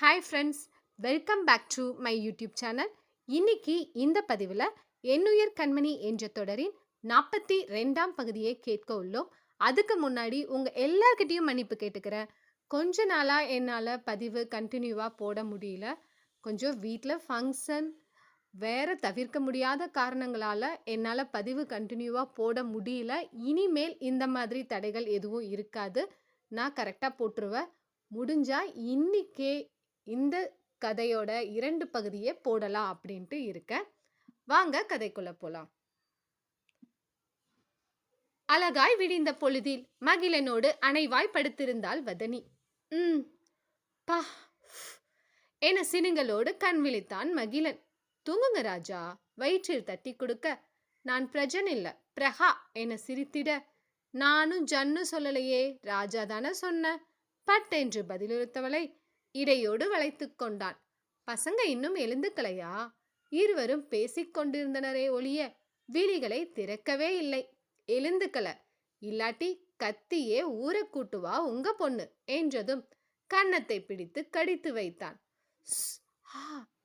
Hi friends welcome back to my YouTube channel இன்னைக்கு இந்த பதிவில் எண்ணுயிர் கண்மணி என்ற தொடரின் நாற்பத்தி ரெண்டாம் பகுதியை கேட்க உள்ளோம். அதுக்கு முன்னாடி உங்கள் எல்லார்கிட்டேயும் மன்னிப்பு கேட்டுக்கிறேன். கொஞ்ச நாளாக என்னால் பதிவு கண்டினியூவாக போட முடியல. கொஞ்சம் வீட்டில் ஃபங்க்ஷன் வேறு தவிர்க்க முடியாத காரணங்களால் என்னால் பதிவு கண்டினியூவாக போட முடியல. இனிமேல் இந்த மாதிரி தடைகள் எதுவும் இருக்காது. நான் கரெக்டாக போட்டுருவேன். முடிஞ்சால் இன்னிக்கே இந்த கதையோட இரண்டு பகுதியை போடலாம் அப்படின்ட்டு இருக்கேன். வாங்க கதைக்குள்ள போலாம். அழகாய் விடிந்த பொழுதில் மகிழனோடு அணைவாய் படுத்திருந்தாள் வதனி. ம் பா. என சினுங்களோடு கண் விழித்தான் மகிழன். தூங்குங்க ராஜா வயிற்றில் தட்டி கொடுக்க. நான் பிரஜன் இல்ல பிரஹா என சிரித்திட. நானும் ஜன்னு சொல்லலையே ராஜா தானே சொன்ன. பட் என்று பதிலளித்தவளை இடையோடு வளைத்துக் கொண்டான். பசங்க இன்னும் எழுந்துக்கலையா? இருவரும் பேசிக் கொண்டிருந்தனரே ஒழிய விழிகளை திறக்கவே இல்லை. எழுந்துக்கல. இல்லாட்டி கத்தியே ஊற கூட்டுவா உங்க பொண்ணு என்றதும் கன்னத்தை பிடித்து கடித்து வைத்தான். "ஸ்,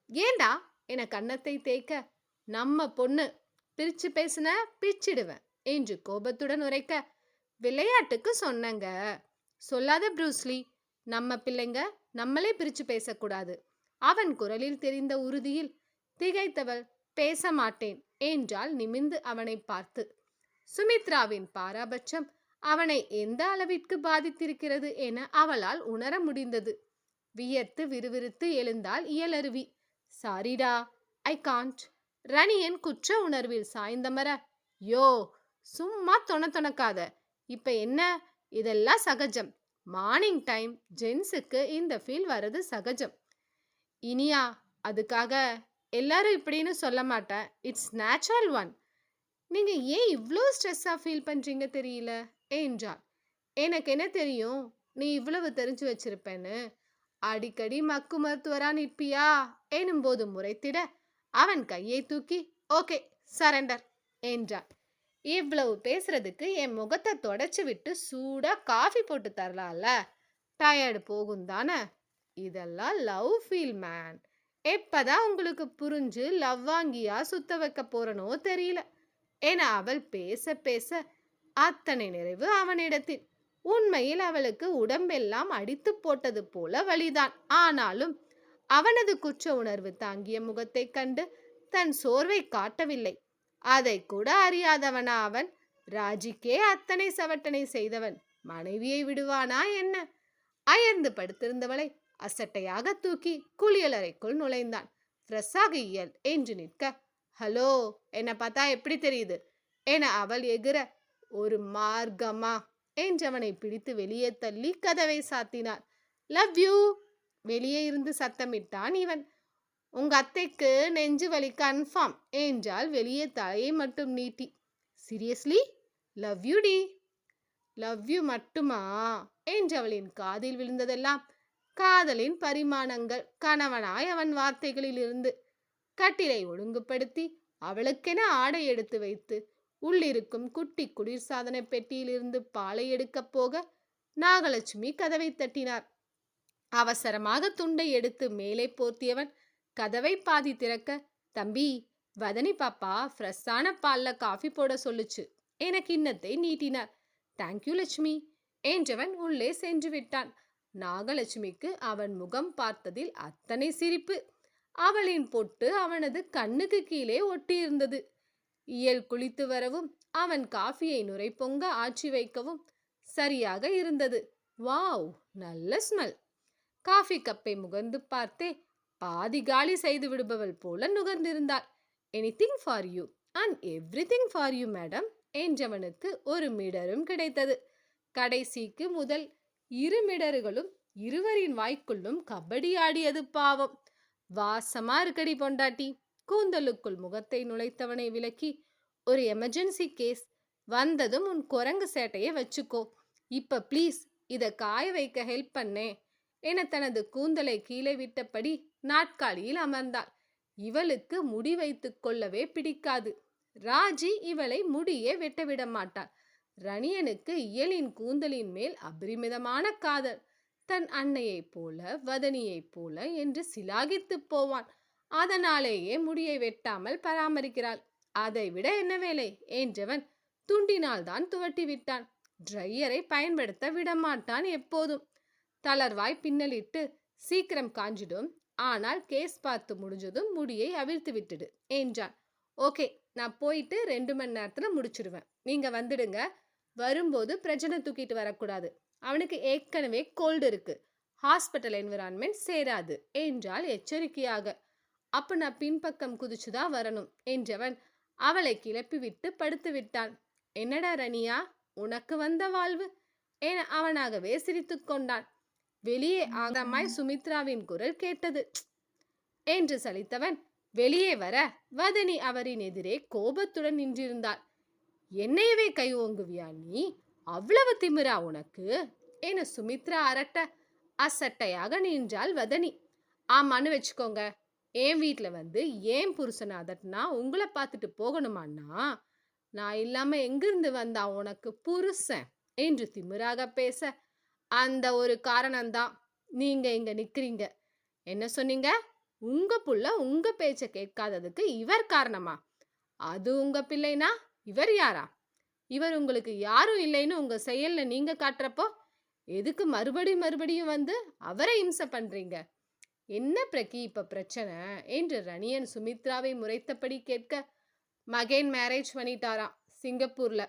ஏண்டா? என கன்னத்தை தேய்க்க நம்ம பொண்ணு பிரிச்சு பேசுன பிரிச்சிடுவேன் என்று கோபத்துடன் உரைக்க விளையாட்டுக்கு சொன்னங்க. சொல்லாத ப்ரூஸ்லி நம்ம பிள்ளைங்க நம்மளே பிரிச்சு பேசக்கூடாது. அவன் குரலில் தெரிந்த உறுதியில் திகைத்தவள் பேச மாட்டேன் என்றால் நிமிந்து அவனை பார்த்து. சுமித்ராவின் பாராபட்சம் அவனை எந்த அளவிற்கு பாதித்திருக்கிறது என அவளால் உணர முடிந்தது. வியர்த்து விறுவிறுத்து எழுந்தாள் இயலருவி. சாரிடா ஐ காண்ட் ரணியன் குற்ற உணர்வில் சாய்ந்தமர யோ சும்மா தொண தொணக்காத. இப்ப என்ன? இதெல்லாம் சகஜம். மார்னிங் டைம் ஜென்ஸுக்கு இந்த ஃபீல் வர்றது சகஜம். இனியா அதுக்காக எல்லாரும் இப்படின்னு சொல்ல மாட்டேன். இட்ஸ் நேச்சுரல் ஒன் நீங்க ஏன் இவ்வளோ ஸ்ட்ரெஸ்ஸாக ஃபீல் பண்றீங்க தெரியல? என்றாள். எனக்கு என்ன தெரியும்? நீ இவ்வளவு தெரிஞ்சு வச்சிருப்பேன்னு. அடிக்கடி மக்கு மருத்துவரா நிற்பியா? எனும்போது முறைத்திட. அவன் கையை தூக்கி ஓகே சரண்டர் என்றான் இவ்வளவு பேசுறதுக்கு என் முகத்தை தொடச்சி விட்டு சூடா காஃபி போட்டு தரலாம்ல. டயர்டு போகும் தானே? இதெல்லாம் லவ் ஃபீல் மேன் எப்பதான் உங்களுக்கு புரிஞ்சு லவ் வாங்கியா சுத்த வைக்க போறனோ தெரியல. என அவள் பேச பேச அத்தனை நிறைவு அவனிடத்தில். உண்மையில் அவளுக்கு உடம்பெல்லாம் அடித்து போட்டது போல வழிதான் ஆனாலும் அவனது குற்ற உணர்வு தாங்கிய முகத்தைக் கண்டு தன் சோர்வை காட்டவில்லை. அதை கூட அறியாதவனா அவன்? ராஜிக்கே அத்தனை சவட்டனை செய்தவன். மனைவியை விடுவானா என்ன? அயர்ந்து படுத்திருந்தவளை அசட்டையாக தூக்கி குளியலறைக்குள் நுழைந்தான். ஃப்ரெஷ்ஷாக இயல் என்று நிற்க ஹலோ என்னை பார்த்தா எப்படி தெரியுது? என அவள் எகிற ஒரு மார்க்கமா என்றவனை பிடித்து வெளியே தள்ளி கதவை சாத்தினார் லவ் யூ வெளியே இருந்து சத்தமிட்டான் இவன். உங்க அத்தைக்கு நெஞ்சு வலி கன்ஃபார்ம் என்றால் வெளியே தலையை மட்டும் நீட்டி. சீரியஸ்லி லவ் யூ டி. லவ் யூ மட்டுமா? என்றவளின் காதில் விழுந்ததெல்லாம். காதலின் பரிமாணங்கள். கணவனாய் அவன் வார்த்தைகளில் இருந்து கட்டிலை ஒழுங்குபடுத்தி அவளுக்கென ஆடை எடுத்து வைத்து உள்ளிருக்கும் குட்டி குளிர்சாதன பெட்டியிலிருந்து பாலை எடுக்கப் போக நாகலட்சுமி கதவை தட்டினார். அவசரமாக துண்டை எடுத்து மேலே போர்த்தியவன் கதவை பாதி திறக்க தம்பி வதனி பாப்பா ஃப்ரெஷ்ஷான பால்ல காஃபி போட சொல்லுச்சு. என கிண்ணத்தை நீட்டினார் தேங்க்யூ லட்சுமி. என்றவன் உள்ளே சென்று விட்டான். நாகலட்சுமிக்கு அவன் முகம் பார்த்ததில் அத்தனை சிரிப்பு. அவளின் பொட்டு அவனது கண்ணுக்கு கீழே ஒட்டியிருந்தது. இயல் குளித்து வரவும் அவன் காஃபியை நுரை பொங்க ஆற்றி வைக்கவும் சரியாக இருந்தது. வாவ் நல்ல ஸ்மெல். காஃபி கப்பை முகர்ந்து பார்த்தே பாதி காலி செய்து விடுபவள் போல நுகர்ந்திருந்தாள். Anything for you and everything for you madam என்றவனுக்கு ஒரு மிடரும் கிடைத்தது. கடைசிக்கு முதல் இரு மிடறுகளும் இருவரின் வாய்க்குள்ளும் கபடி ஆடியது பாவம். வாசமா இருக்கடி பொண்டாட்டி. கூந்தலுக்குள் முகத்தை நுழைத்தவனை விலக்கி ஒரு எமர்ஜென்சி கேஸ் வந்ததும் உன் குரங்கு சேட்டையை வச்சுக்கோ. இப்ப ப்ளீஸ் இத காய வைக்க ஹெல்ப் பண்ணே என தனது கூந்தலை கீழே விட்டபடி நாட்காலியில் அமர்ந்தாள். இவளுக்கு முடி வைத்துக் கொள்ளவே பிடிக்காது. ராஜி இவளை முடியே வெட்டவிட மாட்டாள் ரணியனுக்கு இயலின் கூந்தலின் மேல் அபரிமிதமான காதல். தன் அன்னையைப் போல வதனியைப் போல என்று சிலாகித்துப் போவான். அதனாலேயே முடியை வெட்டாமல் பராமரிக்கிறாள். அதைவிட என்ன வேலை? என்றவன் துண்டினால் தான் துவட்டி விட்டான். ட்ரையரை பயன்படுத்த விடமாட்டான் எப்போதும். தளர்வாய் பின்னலிட்டு சீக்கிரம் காஞ்சிடும். ஆனால் கேஸ் பார்த்து முடிஞ்சதும் முடியை அவிழ்த்து விட்டுடு என்றான். ஓகே நான் போயிட்டு ரெண்டு மணி நேரத்துல முடிச்சிடுவேன் நீங்க வந்துடுங்க. வரும்போது பிரச்சனை தூக்கிட்டு வரக்கூடாது. அவனுக்கு ஏற்கனவே கோல்டு இருக்கு. ஹாஸ்பிட்டல் என்விரான்மெண்ட் சேராது என்றால் எச்சரிக்கையாக. அப்ப நான் பின்பக்கம் குதிச்சுதான் வரணும் என்றவன் அவளை கிளப்பி விட்டு படுத்து விட்டான். என்னடா ரணியா உனக்கு வந்த வாழ்வு? என அவனாகவே சிரித்துக் கொண்டான். வெளியே ஆகமாய் சுமித்ராவின் குரல் கேட்டது. என்று சலித்தவன் வெளியே வர வதனி அவரின் எதிரே கோபத்துடன் நின்றிருந்தாள். என்னையவே கை ஓங்குவியா நீ? அவ்வளவு திமிரா உனக்கு? என சுமித்ரா அரட்ட அசட்டையாக நின்றாள் வதனி. ஆமான்னு வச்சுக்கோங்க. என் வீட்ல வந்து ஏன் புருஷனை அதட்டினா உங்களை பார்த்துட்டு போகணுமான்னா நான் இல்லாம எங்கிருந்து வந்தா உனக்கு புருஷன்? என்று திமிராக பேச அந்த ஒரு காரணம்தான் நீங்க இங்க நிக்கிறீங்க. என்ன சொன்னீங்க? உங்க புள்ள உங்க பேச்ச கேட்காததுக்கு இவர் காரணமா? அது உங்க பிள்ளைனா? இவர் யாரா? இவர் உங்களுக்கு யாரும் இல்லைன்னு உங்க செயல்ல நீங்க காட்டுறப்போ எதுக்கு மறுபடியும் மறுபடியும் வந்து அவரை இம்சை பண்றீங்க? என்ன பிரகி இப்ப பிரச்சனை? என்று ரணியன் சுமித்ராவை முறைத்தபடி கேட்க மகேன் மேரேஜ் பண்ணிட்டாராம் சிங்கப்பூர்ல.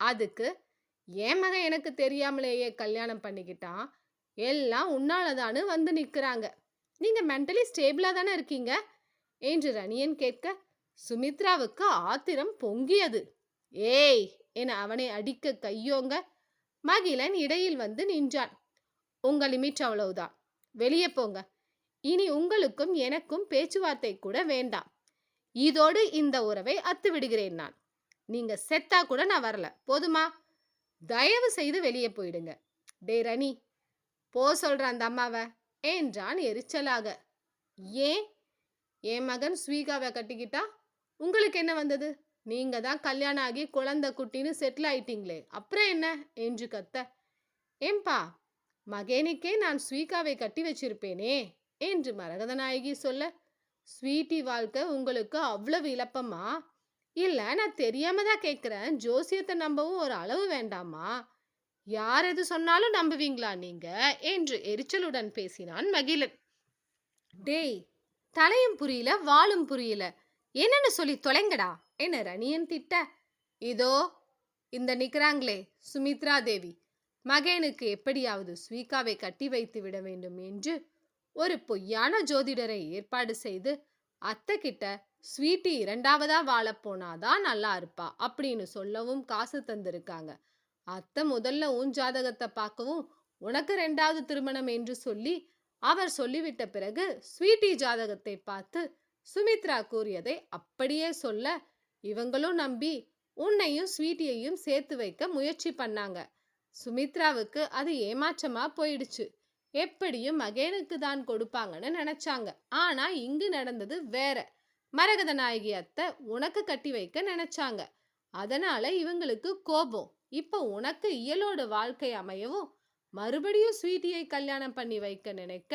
அதுக்கு என் மகன் எனக்கு தெரியாமலேயே கல்யாணம் பண்ணிக்கிட்டான் எல்லாம் உன்னாலதானு வந்து நிற்கிறாங்க நீங்க மென்டலி ஸ்டேபிளா தானே இருக்கீங்க? என்று ரணியன் கேட்க சுமித்ராவுக்கு ஆத்திரம் பொங்கியது. ஏய்! என அவனை அடிக்க கையோங்க. மகிழன் இடையில் வந்து நின்றான். உங்க லிமிட் அவ்வளவுதான். வெளியே போங்க. இனி உங்களுக்கும் எனக்கும் பேச்சுவார்த்தை கூட வேண்டாம். இதோடு இந்த உறவை அத்து விடுகிறேன் நான். நீங்க செத்தா கூட நான் வரல. போதுமா? தயவு செய்து வெளியே போயிடுங்க. டே ரணி போ சொல்ற அந்த அம்மாவை. என்றான் எரிச்சலாக. ஏன்? என் மகன் ஸ்வீகாவை கட்டிக்கிட்டா? உங்களுக்கு என்ன வந்தது? நீங்க தான் கல்யாணம் ஆகி குழந்தை குட்டின்னு செட்டில் ஆயிட்டீங்களே. அப்புறம் என்ன? என்று கத்த. ஏம்பா மகேனுக்கே நான் ஸ்வீகாவை கட்டி வச்சிருப்பேனே? என்று மரகதநாயகி சொல்ல. ஸ்வீட்டி வாழ்க்கை உங்களுக்கு அவ்வளவு இழப்பமா இல்ல நான் தெரியாம தான் கேட்குறேன். ஜோசியத்தை நம்பவும் ஒரு அளவு வேண்டாமா? யார் எது சொன்னாலும் நம்புவீங்களா நீங்க? என்று எரிச்சலுடன் பேசினான் மகிழன். டேய் தலையும் புரியல வாளும் புரியல. என்னன்னு சொல்லி தொலைங்கடா என்ன ரணியன் திட்ட? இதோ இந்த நிக்கிறாங்களே சுமித்ரா தேவி. மகேனுக்கு எப்படியாவது ஸ்வீகாவை கட்டி வைத்து விட வேண்டும் என்று ஒரு பொய்யான ஜோதிடரை ஏற்பாடு செய்து அத்தை கிட்ட ஸ்வீட்டி இரண்டாவதா வாழப் போனாதான் நல்லா இருப்பா அப்படின்னு சொல்லவும் காசு தந்திருக்காங்க. அத்தை முதல்ல உன் ஜாதகத்தை பார்க்கவும் உனக்கு ரெண்டாவது திருமணம் என்று சொல்லி அவர் சொல்லிவிட்ட பிறகு ஸ்வீட்டி ஜாதகத்தை பார்த்து சுமித்ரா கூறியதை அப்படியே சொல்ல இவங்களும் நம்பி உன்னையும் ஸ்வீட்டியையும் சேர்த்து வைக்க முயற்சி பண்ணாங்க. சுமித்ராவுக்கு அது ஏமாற்றமா போயிடுச்சு. எப்படியும் மகேனுக்கு தான் கொடுப்பாங்கன்னு நினைச்சாங்க. ஆனா இங்கு நடந்தது வேற. மரகத நாயகி அத்தை உனக்கு கட்டி வைக்க நினைச்சாங்க. அதனால இவங்களுக்கு கோபம். இப்போ உனக்கு இயலோட வாழ்க்கை அமையவும் மறுபடியும் ஸ்வீட்டியை கல்யாணம் பண்ணி வைக்க நினைக்க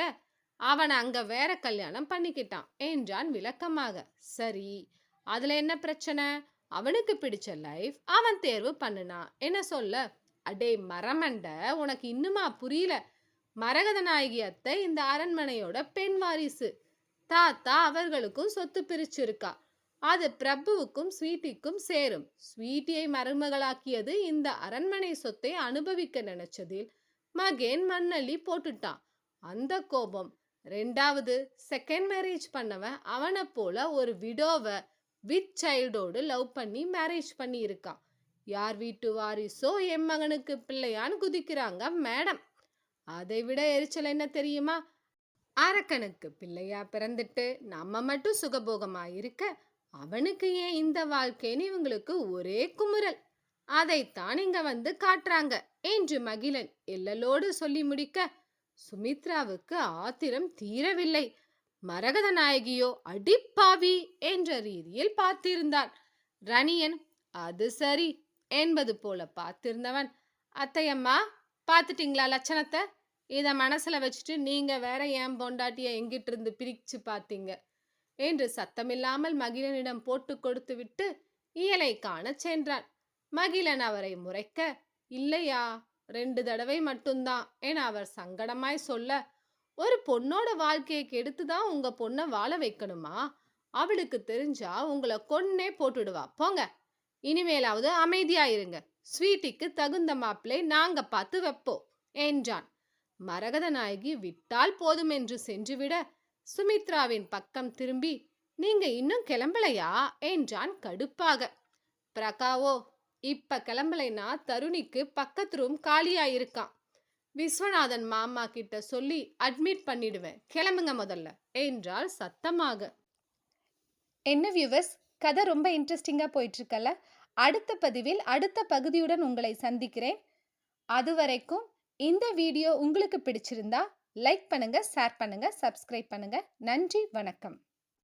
அவன் அங்க வேற கல்யாணம் பண்ணிக்கிட்டான் என்றான் விளக்கமாக. சரி அதுல என்ன பிரச்சனை? அவனுக்கு பிடிச்ச லைஃப் அவன் தேர்வு பண்ணுனான் என்ன சொல்ல? அடே மரமண்ட உனக்கு இன்னுமா புரியல. மரகத நாயகி அத்தை இந்த அரண்மனையோட பெண் வாரிசு தாத்தா அவர்களுக்கும் சொத்து பிரிச்சிருக்கா. அது பிரபுவுக்கும் ஸ்வீட்டிக்கும் சேரும். ஸ்வீட்டியை மருமகளாக்கியது இந்த அரண்மனை சொத்தை அனுபவிக்க நினைச்சதில் மகேன் மண்ணள்ளி போட்டுட்டான். அந்த கோபம். ரெண்டாவது செகண்ட் மேரேஜ் பண்ணவன் அவனை போல ஒரு விடோவை வித் சைல்டோடு லவ் பண்ணி மேரேஜ் பண்ணி இருக்கான் யார் வீட்டு வாரிசோ என் மகனுக்கு பிள்ளையான்னு குதிக்கிறாங்க மேடம். அதை விட எரிச்சல் என்ன தெரியுமா? அரக்கனுக்கு பிள்ளையா பிறந்துட்டு நம்ம மட்டும் சுகபோகமா இருக்க அவனுக்கு ஏன் இந்த வாழ்க்கைன்னு இவங்களுக்கு ஒரே குமுறல். அதைத்தான் இங்க வந்து காட்டுறாங்க. என்று மகிழன் எல்லலோடு சொல்லி முடிக்க சுமித்ராவுக்கு ஆத்திரம் தீரவில்லை. மரகத நாயகியோ அடிப்பாவி என்ற ரீதியில் பார்த்திருந்தான். ரணியன் அது சரி என்பது போல பார்த்திருந்தவன் அத்தையம்மா பார்த்துட்டிங்களா லட்சணத்தை? இத மனசுல வச்சுட்டு நீங்க வேற என் பொண்டாட்டிய எங்கிட்டு இருந்து பிரிச்சு பார்த்தீங்க என்று சத்தமில்லாமல் மகிழனிடம் போட்டு கொடுத்துவிட்டு இயலை காணச் சென்றான். மகிழன் அவரை முறைக்க இல்லையா ரெண்டு தடவை மட்டும்தான் என அவர் சங்கடமாய் சொல்ல ஒரு பொண்ணோட வாழ்க்கையை கெடுத்து தான் உங்க பொண்ணை வாழ வைக்கணுமா? அவளுக்கு தெரிஞ்சா உங்களை கொன்னே போட்டுடுவா. போங்க இனிமேலாவது அமைதியா இருங்க ஸ்வீட்டிக்கு தகுந்த மாப்பிளை நாங்க பார்த்து வைப்போம் என்றான். மரகத நாயகி விட்டால் போதும் என்று சென்றுவிட சுமித்ராவின் பக்கம் திரும்பி நீங்க இன்னும் கிளம்பலையா? என்றான் கடுப்பாக. பிரகாவோ இப்ப கிளம்பலைனா தருணிக்கு பக்கத்து ரூம் காலியா இருக்கான் விஸ்வநாதன் மாமா கிட்ட சொல்லி அட்மிட் பண்ணிடுவேன். கிளம்புங்க முதல்ல என்றால் சத்தமாக. என்ன வியூவர்ஸ் கதை ரொம்ப இன்ட்ரெஸ்டிங்காக போயிட்டுருக்கல அடுத்த பதிவில் அடுத்த பகுதியுடன் உங்களை சந்திக்கிறேன். அதுவரைக்கும் இந்த வீடியோ உங்களுக்கு பிடிச்சிருந்தா லைக் பண்ணுங்கள் ஷேர் பண்ணுங்கள் சப்ஸ்கிரைப் பண்ணுங்கள் நன்றி வணக்கம்.